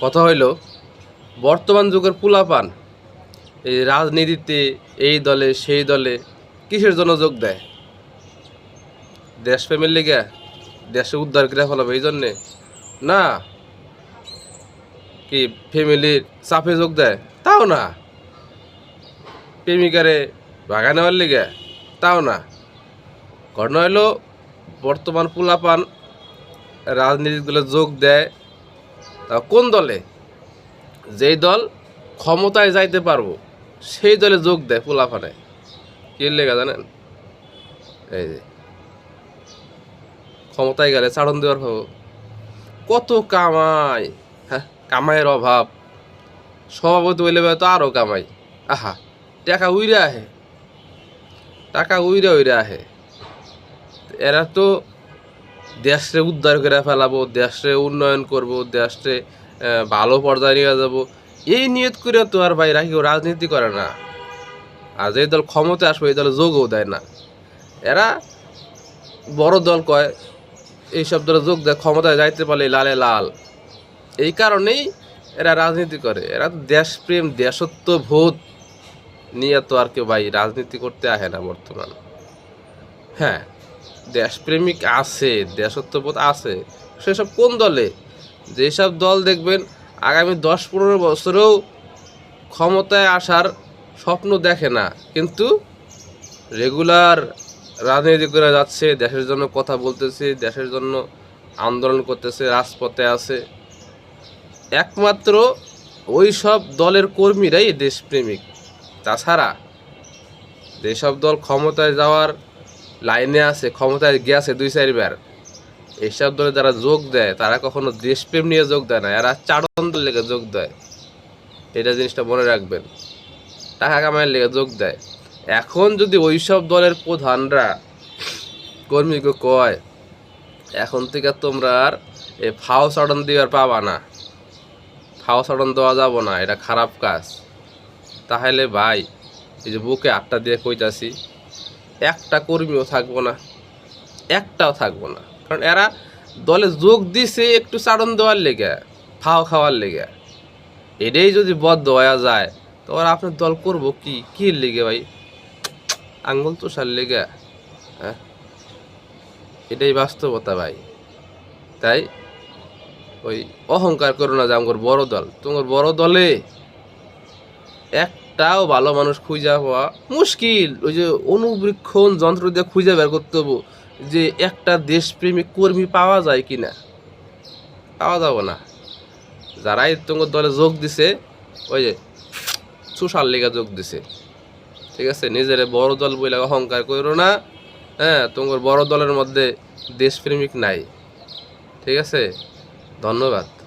কথা হইল, বর্তমান যুগের পুলাপান, এই রাজনীতিতে এই দলে, সেই দলে কিসের জন্য যোগ দেয়? দেশ দেশপ্রেমের লিগে দেশে উদ্ধার করে ফেলাবে এই জন্যে? না। কি ফ্যামিলির চাপে যোগ দেয়? তাও না। প্রেমিকারে ভাগা নেওয়ার লিগে? তাও না। ঘটনা হলো বর্তমান পুলাপান রাজনীতিগুলো যোগ দেয় তা কোন দলে? যেই দল ক্ষমতায় যাইতে পারব, সেই দলে যোগ দেয় পোলাপানে কি লেগা জানেন? এই যে, ক্ষমতায় গেলে চাড়ন দেওয়ার ভাবো। কত কামাই হ্যাঁ কামাইয়ের অভাব। সভাপতি হইলে তো আরও কামাই। আহা, টাকা উইরে আহে। টাকা উইরে উইরে আহে। এরা তো দেশে উদ্ধার করে ফেলাবো দেশে উন্নয়ন করব দেশে ভালো পর্যায়ে নিয়ে যাব। এই নিয়ত করে তো আর ভাই কেউ রাজনীতি করে না। আর যে দল ক্ষমতা আসবে, এই দলে যোগও দেয় না। এরা বড় দল কয় এইসব দলে যোগ দেয়, ক্ষমতায় যাইতে পারলে লালে লাল। এই কারণেই এরা রাজনীতি করে। এরা তো দেশপ্রেম দেশত্ব ভূত নিয়ে তো আর কেউ ভাই রাজনীতি করতে আহে না বর্তমান। হ্যাঁ দেশপ্রেমিক আছে, দেশত্ববোধ আছে, সেসব কোন দলে? যেসব দল দেখবেন আগামী দশ পনেরো বছরেও ক্ষমতায় আসার স্বপ্ন দেখে না, কিন্তু রেগুলার রাজনীতি করে যাচ্ছে, দেশের জন্য কথা বলতেছে, দেশের জন্য আন্দোলন করতেছে, রাজপথে আছে। একমাত্র ওই সব দলের কর্মীরাই দেশপ্রেমিক। তাছাড়া যেসব দল ক্ষমতায় যাওয়ার লাইনে আছে, ক্ষমতায় গেছে দুই চারবার এইসব দলে যারা যোগ দেয়, তারা কখনো দেশপ্রেম নিয়ে যোগ দেয় না, এরা চারণ লেগে যোগ দেয়। এটা জিনিসটা মনে রাখবেন। টাকা কামাইয়ের লেগে যোগ দেয়। এখন যদি ওইসব দলের প্রধানরা কর্মীকে কয়, এখন থেকে তোমরা আর এই ফাও চড়ন দেওয়ার পাবা না। ফাও চড়ন দেওয়া যাব না, এটা খারাপ কাজ। তাহলে ভাই, এই যে বুকে আটটা দিয়ে কইতাছি একটা কর্মীও থাকব না। একটাও থাকব না। কারণ এরা দলে যোগ দিছে একটু চারণ দেওয়ার লেগে ফাও খাওয়ার লেগে। এটাই যদি বদ দেওয়া যায়, তো আর আপনার দল করব কি? কি লেগে ভাই? আঙ্গুল তোষার লেগে। হ্যাঁ? এটাই বাস্তবতা ভাই। তাই ওই অহংকার করো না যে আমার বড় দল। তোমার বড় দলে একটাও ভালো মানুষ খুঁজে পাওয়া মুশকিল। ওই যে অনুবৃক্ষণ যন্ত্র দিয়ে খুঁজে বের করতে হব যে একটা দেশপ্রেমিক কর্মী পাওয়া যায় কি না পাওয়া যাব না। যারাই তোমার দলে যোগ দিছে, ওই যে সুশাল লেগা যোগ দিছে। ঠিক আছে? নিজের বড় দল বলে অহংকার করো না। হ্যাঁ তোমার বড় দলের মধ্যে দেশপ্রেমিক নাই। ঠিক আছে? ধন্যবাদ।